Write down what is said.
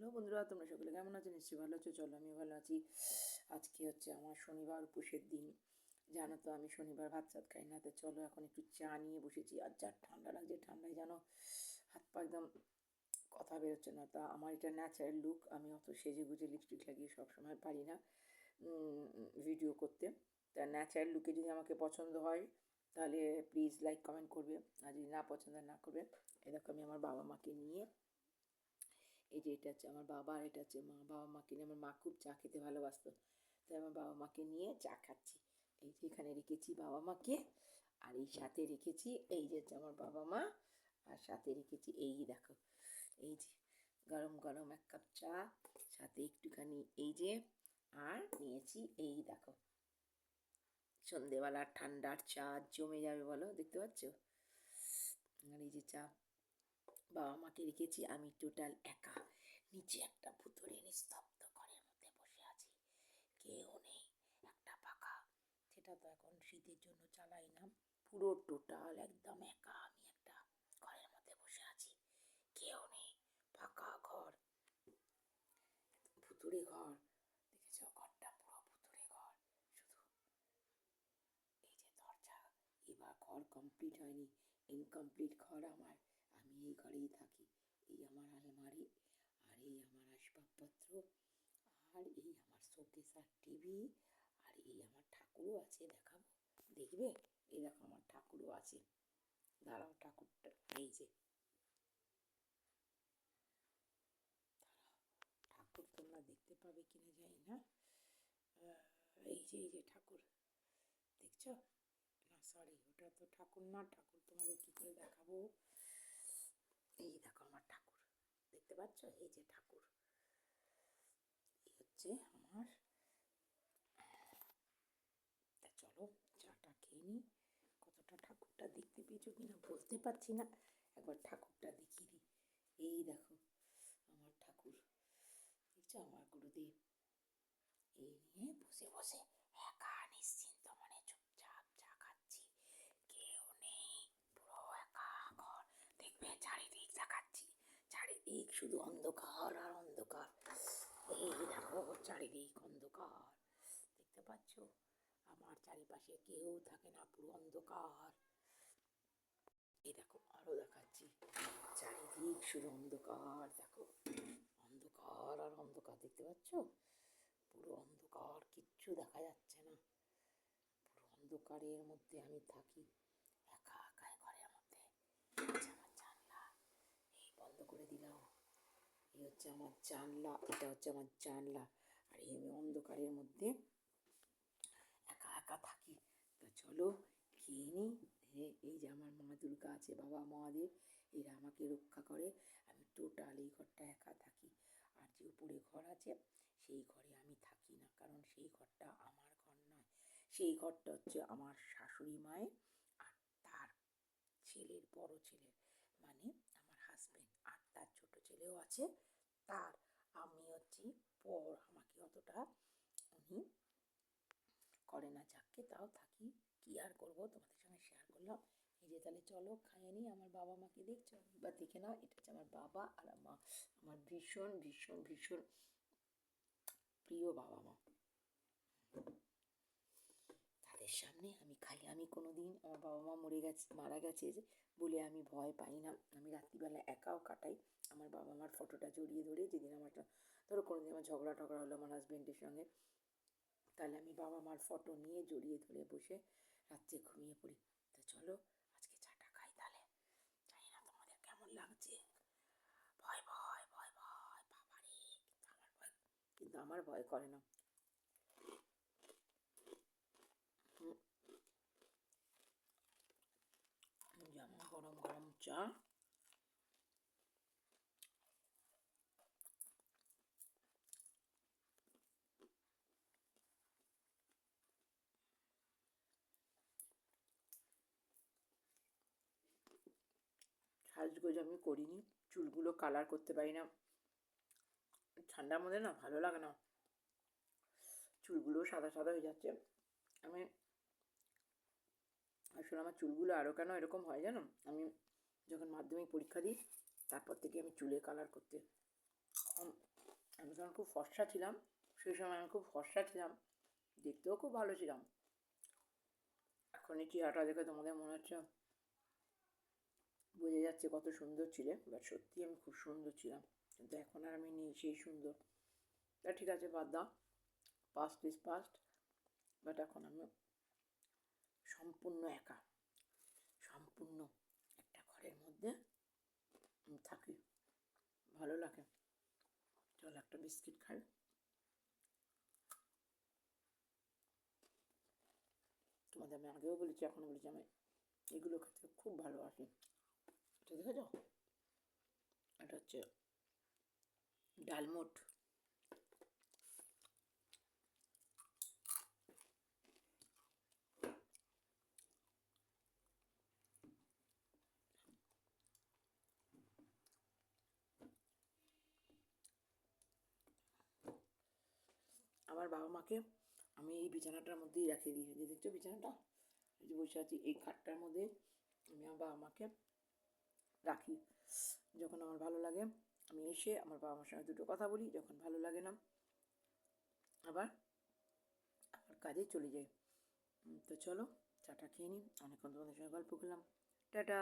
Hello বন্ধুরা, তোমরা সকলে কেমন আছো? নিশ্চয়ই ভালো আছো। চলো আমি ভালো আছি। আজকে হচ্ছে আমার শনিবার উপোসের দিন। জানো তো আমি শনিবার ভাত চাত খাই না, তো চলো এখন একটু চা নিয়ে বসেছি। আর যা ঠান্ডা লাগছে ঠান্ডায় জানো, হাত পা একদম কথা বেরোচ্ছে না। তা আমার এটা ন্যাচারাল লুক আমি অত সেজে গুজে লিপস্টিক লাগিয়ে সবসময় পারি না ভিডিও করতে। তা ন্যাচারাল লুকে যদি আমাকে পছন্দ হয়, তাহলে প্লিজ লাইক কমেন্ট করবে। আর যদি না পছন্দ না করবে এ দেখো আমি আমার বাবা মাকে নিয়ে এই যে এটা হচ্ছে আমার বাবা আর এটা হচ্ছে মা। বাবা মাকে নিয়ে আমার মা খুব চা খেতে ভালোবাসতো। তাই আমার বাবা মাকে নিয়ে চা খাচ্ছি। এই যে এখানে রেখেছি বাবা মাকে। আর এই সাথে রেখেছি এই যে হচ্ছে আমার বাবা মা। আর সাথে রেখেছি এই দেখো, এই যে গরম গরম এক কাপ চা। সাথে একটুখানি এই যে আর নিয়েছি এই দেখো। সন্ধেবেলার ঠান্ডার চা জমে যাবে বলো, দেখতে পাচ্ছ? আর এই যে চা বাবা মাকে রেখেছি আমি টোটাল একা নিচে একটা ভুতুরে নিস্তব্ধ ঘরের মধ্যে বসে আছি। কেউ নেই, একটা পাখা। সেটা তো এখন শীতের জন্য চালাই না। পুরো টোটাল একদম একা আমি একটা ঘরের মধ্যে বসে আছি। কেউ নেই ফাঁকা ঘর। ভুতুরে ঘর, দেখেছ? ঘরটা পুরো ভুতুরে ঘর। শুধু এই যে দরজা, এবার ঘর কমপ্লিট হয়নি। ইনকমপ্লিট ঘর আমার। আমি এই ঘরেই থাকি। এই আমার আলমারি এই আমার আসবাবপত্র, আর এই আমার শোকেস আর টিভি, আর এই আমার ঠাকুরও আছে, দেখাবো। দেখবে? এই দেখো আমার ঠাকুরও আছে। দাঁড়াও ঠাকুরটা, এই যে। ঠাকুর তোমরা দেখতে পাবে কিনা জানি না। এই যে এই যে ঠাকুর, দেখছ? না সরি ওটা তো ঠাকুর না, ঠাকুর তোমাদের কী করে দেখাবো? এই দেখো আমার ঠাকুর। দেখতে পাচ্ছ? এই যে ঠাকুর। এই হচ্ছে আমার। তা চলো, চাটা খেয়ে নিই। কতটা ঠাকুরটা দেখতে পেয়েছ কিনা বলতে পারছি না। একবার ঠাকুরটা দেখিয়ে দিই। এই দেখো, আমার ঠাকুর। দেখছ আমার গুরুদেব। এই নিয়ে বসে বসে একা নিশ্চিন্ত মনে চুপচাপ চা খাচ্ছি কেউ নেই পুরো একা ঘর দেখবে চারিদিক দেখাচ্ছি চারিদিক শুধু অন্ধকার আর অন্ধকার। এই দেখো, চারিদিক অন্ধকার। দেখতে পাচ্ছ? আমার চারিপাশে কেউ থাকে না, পুরো অন্ধকার। এই দেখো, আরও দেখাচ্ছি। চারিদিক শুধু অন্ধকার, দেখো। অন্ধকার আর অন্ধকার, দেখতে পাচ্ছ? পুরো অন্ধকার, কিচ্ছু দেখা যাচ্ছে না। পুরো অন্ধকারের মধ্যে আমি থাকি একা একাই ঘরের মধ্যে হচ্ছে আমার জানলা এই বন্ধ করে দিলাম এই হচ্ছে আমার জানলা, এটা হচ্ছে আমার জানলা। আর এই অন্ধকারের মধ্যে একা একা থাকি। তা চলো খেয়ে নিই এই যে আমার মা দুর্গা আছে, বাবা মহাদেব, এরা আমাকে রক্ষা করে। আমি টোটাল এই ঘরটা একা থাকি। আর যে উপরে ঘর আছে, সেই ঘরে আমি থাকি না। কারণ সেই ঘরটা আমার ঘর নয়। সেই ঘরটা হচ্ছে আমার শাশুড়ি মায়ের আর তার ছেলের বড় ছেলের মানে আমার হাজব্যান্ড আর তার ছোট ছেলেও আছে। তার আমি হচ্ছি পর, আমাকে অতটা উনি করে না, যাকে তাও থাকি, কি আর করব? তোমাদের সঙ্গে শেয়ার করলাম। এই যে তাহলে চলো খাইয়ে নিই, আমার বাবা মাকে দেখছ? বা দেখে নাও, এটা হচ্ছে আমার বাবা আর মা, আমার ভীষণ ভীষণ ভীষণ প্রিয় বাবা মা। তাদের সামনে আমি আমি কোনো দিন আমার বাবা মা মরে গেছে, মারা গেছে বলে আমি ভয় পাই না। আমি রাত্রিবেলা একাও কাটাই। আমার বাবা মার ফটোটা জড়িয়ে ধরে যেদিন আমার ধরো কোনো দিন আমার ঝগড়া টগড়া হলো আমার হাজব্যান্ডের সঙ্গে, তাহলে আমি বাবা মার ফটো নিয়ে জড়িয়ে ধরে বসে রাত্রে ঘুমিয়ে পড়ি। তা চলো, আজকে চাটা খাই তাহলে। জানি না তোমাদের কেমন লাগছে। ভয় ভয় ভয় ভয়, বাবারে, কিন্তু আমার ভয়, কিন্তু আমার ভয় করে না। গরম গরম চা। সাজগোজ আমি করিনি, চুলগুলো কালার করতে পারি না। ঠান্ডার মধ্যে না ভালো লাগে না। চুলগুলো সাদা সাদা হয়ে যাচ্ছে। আমি আসলে আমার চুলগুলো আরও কেন এরকম হয় জানো? আমি যখন মাধ্যমিক পরীক্ষা দিই, তারপর থেকে আমি চুলে কালার করতে আমি তখন খুব ফর্সা ছিলাম, সেই সময় আমি খুব ফর্সা ছিলাম, দেখতেও খুব ভালো ছিলাম। এখন এই চেহারাটা দেখে তোমাদের মনে হচ্ছে? বোঝা যাচ্ছে কত সুন্দর ছিলে বাট সত্যি আমি খুব সুন্দর ছিলাম। কিন্তু এখন আর আমি নেই সেই সুন্দর। তা ঠিক আছে, বাদ দাও। পাস্ট ইজ পাস্ট বাট এখন আমি সম্পূর্ণ একা। সম্পূর্ণ একটা ঘরের মধ্যে থাকি। ভালো লাগে। চল একটা বিস্কিট খাই। তোমাদের আমি আগেও বলেছি এখনও বলেছি, আমি এগুলো খেতে খুব ভালোবাসি। এটা দেখে যাও এটা হচ্ছে ডালমোট আমার বাবা মাকে আমি এই বিছানাটার মধ্যেই রাখিয়ে দিই যে দেখছ বিছানাটা? এই যে বসে আছি, এই খাটটার মধ্যে আমি আমার বাবা মাকে রাখি। যখন আমার ভালো লাগে, আমি এসে আমার বাবা মার সঙ্গে দুটো কথা বলি, যখন ভালো লাগে না, আবার আমার কাজে চলে যাই। তো চলো চাটা খেয়ে নিই। অনেকক্ষণ তোমাদের সঙ্গে গল্প করলাম। টাটা!